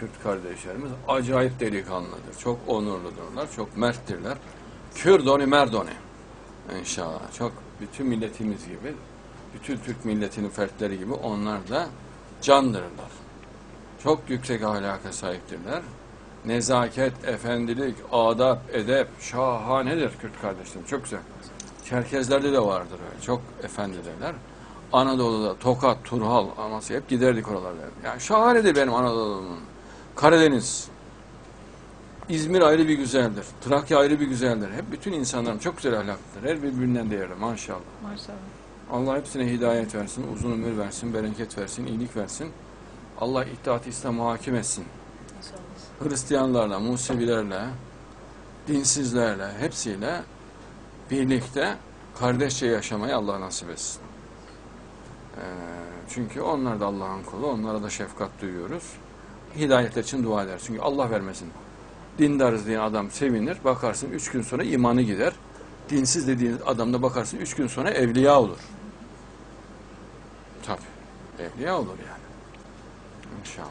Kürt kardeşlerimiz acayip delikanlıdır. Çok onurludurlar, çok merttirler. Kürdoni merdoni. İnşallah. Çok bütün milletimiz gibi, bütün Türk milletinin fertleri gibi onlar da candırlar. Çok yüksek ahlaka sahiptirler. Nezaket, efendilik, adap, edep şahanedir Kürt kardeşlerim. Çok güzel. Çerkezlerde de vardır öyle. Çok efendidirler. Anadolu'da Tokat, Turhal, Amasya hep giderdik oralarda. Yani şahanedir benim Anadolu'nun. Karadeniz, İzmir ayrı bir güzeldir. Trakya ayrı bir güzeldir. Hep bütün insanlarım çok güzel ahlaklıdır. Her birbirinden değerli maşallah. Maşallah. Allah hepsine hidayet versin, uzun ömür versin, bereket versin, iyilik versin. Allah itaat İslam'a hakim etsin. İnşallah. Hristiyanlarla, Musevilerle, dinsizlerle, hepsiyle birlikte kardeşçe yaşamayı Allah nasip etsin. Ee, çünkü onlar da Allah'ın kulu, onlara da şefkat duyuyoruz. Hidayetler için dua eder. Çünkü Allah vermesin. Dindarız diyen adam sevinir, bakarsın üç gün sonra imanı gider. Dinsiz dediğin adamda bakarsın üç gün sonra evliya olur. Tabi. Evliya olur yani. İnşallah.